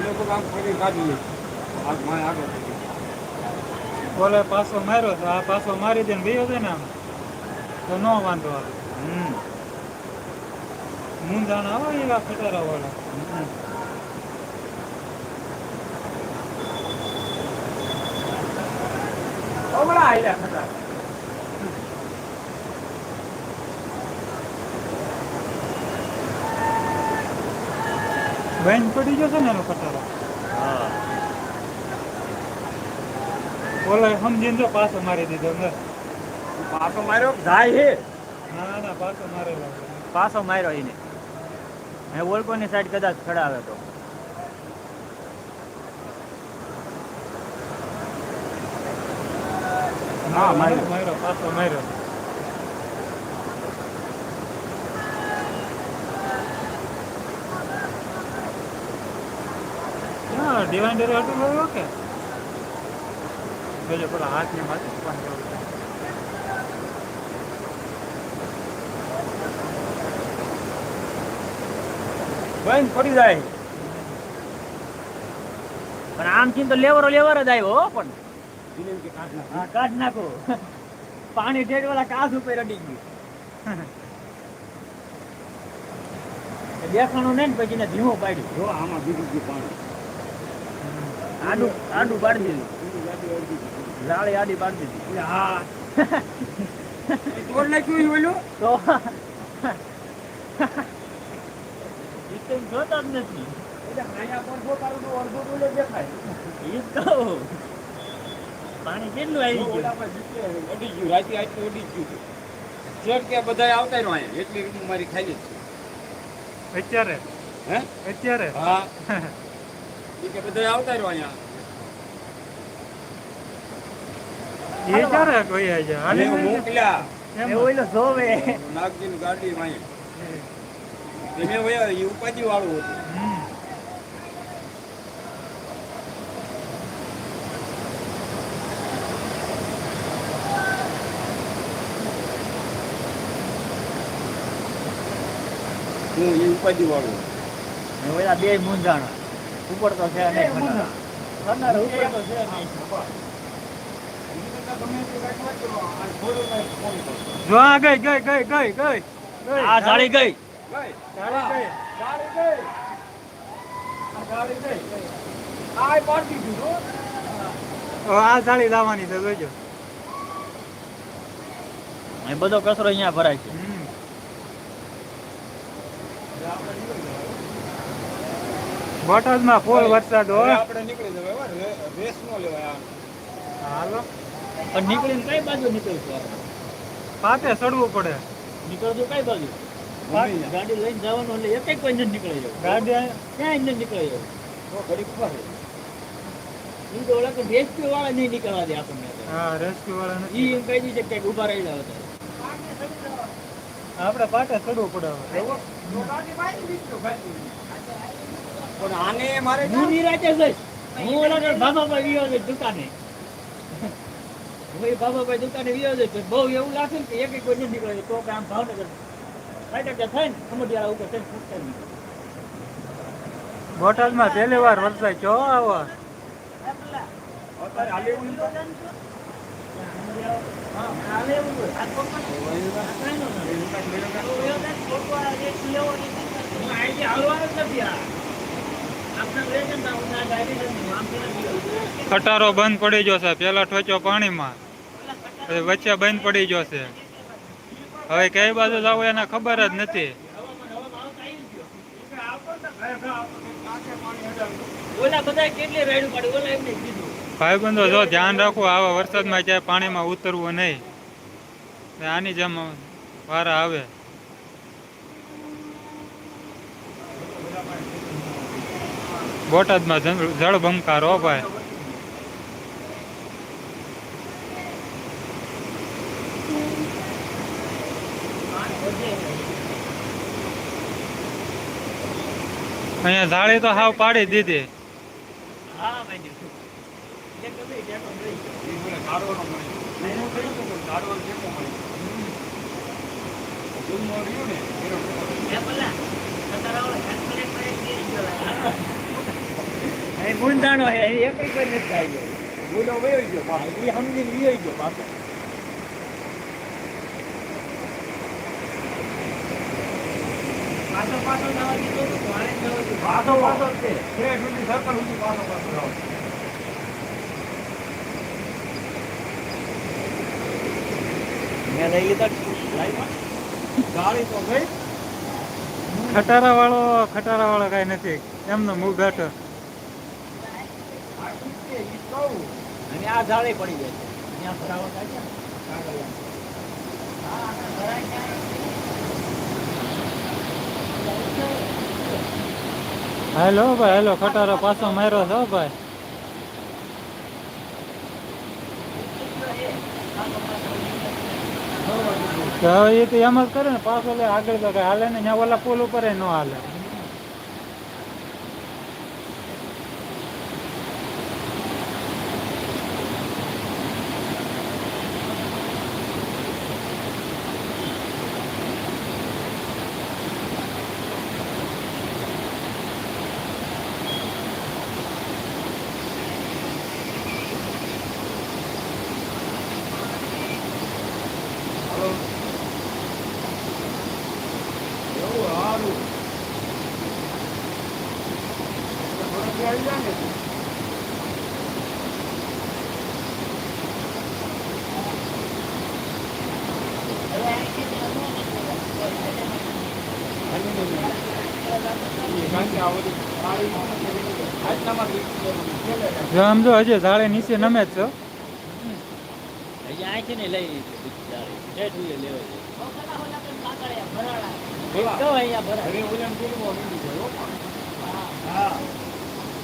લોકો આમ ફરી કાઢી આગમાં આગળ થઈ પાછો માર્યો તો આ પાછો મારી દે ને વયો દે ને આમ. તો નો વાંધો આવે. હમ. મૂંઝાણ આવે એવા ખટારા વાળા? હમણાં આયલા ખટા બંધ પડી જશે ને એનો કટારો. હા. ઓલે સમજીને જો પાછો મારી દીધો અંદર. પાછો માર્યો જાય હે? ના ના પાછો મારેલો. પાછો માર્યો એને. એ ઓળકોની સાઈડ કદાચ ખડાવે તો. હા માર્યો માર્યો પાછો માર્યો. હા ડિવાઇન્ડર હતું ગયો કે? જોજો, પેલા હાથની માથે પણ બંધ પડી જાય. પણ આમથી તો લેવરો લેવર જ આવ્યો પણ. કાઢ નાખ. પાણી ઠેઠવાળા કાસ ઉપર અડી ગયું. દેખાણું નહીં ને પછી ધીમો પાડ્યું. જો, આમાં બીજું પાણી આડું આડું પાડી દીધું. જાળી આડી પાડી દીધી. હા. તોડ નાખ્યું ઓલું? તો જોતા જ નથી. એટલે આયા પર જો તારું તો અડધો ડોલે દેખાય. ઈ જ કહું પાણી કેટલું આવી ગયું? અડી ગયું રાતે આટલું ઉડી ગયું. ચેક કે બધા આવતા રહ્યો અહીંયા. એટલી રીતનું મારી ખાલી છે. અત્યારે? હે? અત્યારે? હા. ઈ કે બધા આવતા રહ્યો અહીંયા. એ ક્યારે કોઈ આજે હાલી મોકલ્યા. એ ઓઈલો જોવે. નાગજીની ગાડી વાંહે. તે વયા એ ઉપાધિ વાળું હતું. હું એ ઉપાધિ વાળું. બે મૂંઝાણા. ઉપર તો છે નહીં ખટારા. ખટારા ઉપર તો છે નહીં. આ ગઈ ગઈ ગઈ ગઈ ગઈ ગઈ. આ જાળી ગઈ. ચાલી ગઈ. ઓ, આ જાળી લાવવાની છે જોજો એ બધો કચરો અહીંયા ભરાય છે હમ. બોટાદમાં ફૂલ વરસાદ હોય. આપણે નીકળી જવાય હો, રેસ નો લેવાય હાલો. પણ નીકળીને કઈ બાજુ નીકળશું પાતે ચડવું પડે. નીકળજો કઈ બાજુ? ગાડી લઈને જવાનું એટલે એક કોઈ નથી નીકળી જવું ગાડી ક્યાંય નથી નીકળી જવું તો ઘડીક ઊભા ઈ તો ઓલા રેસ્ક્યુ વાળા નહીં નીકળવા દે આપણને હા રેસ્ક્યુ વાળા ઈ એમ કહી દીધે કે ઊભા રહી જાવ. આપણે પાટે ચડવું પડે હવે. પણ આને મારે હું નિરાંતે જઈશ. હું ઓલા બાબાભાઈ વિયો છે દુકાને. ભાઈ બાબાભાઈ દુકાને વિયો છે તો બહુ એવું લાગે ને કે એક કોઈ નથી નીકળે તો કે આમ ભાવનગર સાઈડ કે થાય ને ખમડિયાળા ઉપર થઈને ફૂટતા નહીં. બોટાદમાં પહેલી વાર વરસાદ છો? આવો. અત્યારે હાલે એવું નથી. હાલવાનો આ. ખટારો બંધ પડી ગયો છે. પેલા ઠોચ્યો પાણીમાં. વચ્ચે બંધ પડી ગયો છે. હવે કઈ બાજુ જવું એને ખબર જ નથી. બધા ભાઈબંધો જો ધ્યાન રાખવું આવા વરસાદમાં ક્યાંય પાણીમાં ઉતરવું નહીં. આની જેમ વારા આવે. બોટાદમાં જળ- જળબંકાર હો ભાઈ અહીંયા જાળી તો હાવ પાડી દીધી ને. એ પેલા ખતરા ઓલા ખાસ પ્લેટ પર એક ગીરી ગયો ગુંદાણો હે એ એક કોઈ નથી થાય ગુનો વયો ગયો પાછો. એ સમજીને વિયો ગયો પાછો પાછો પાછો જવા દીધો તો મારે જવા દીધો. પાછો પાછો છે છેક સુધી સર્કલ સુધી પાછો પાછો જાઓ. મેં લઈ લીધા ગાડી તો ગઈ ખટારા વાળો ખટારા વાળો કઈ નથી એમનો મુખ ઘાટો. હાલો ભાઈ, હેલો, ખટારો પાછો માર્યો છો ભાઈ. હવે એ તો એમ જ કરે ને, પાછો લે આગળ તો કઈ હાલે ને ત્યાં ઓલા પુલ ઉપર ન હાલો. એવું હારું. તો ઘરેથી આવી જા ને તું. ઈ કારણ કે આ બધું પાણી આજનામાં જ છેલ્લે કાંઈ. જો આમ જો હજી ઝાડે નીચે નમે જ છો. અહીંયા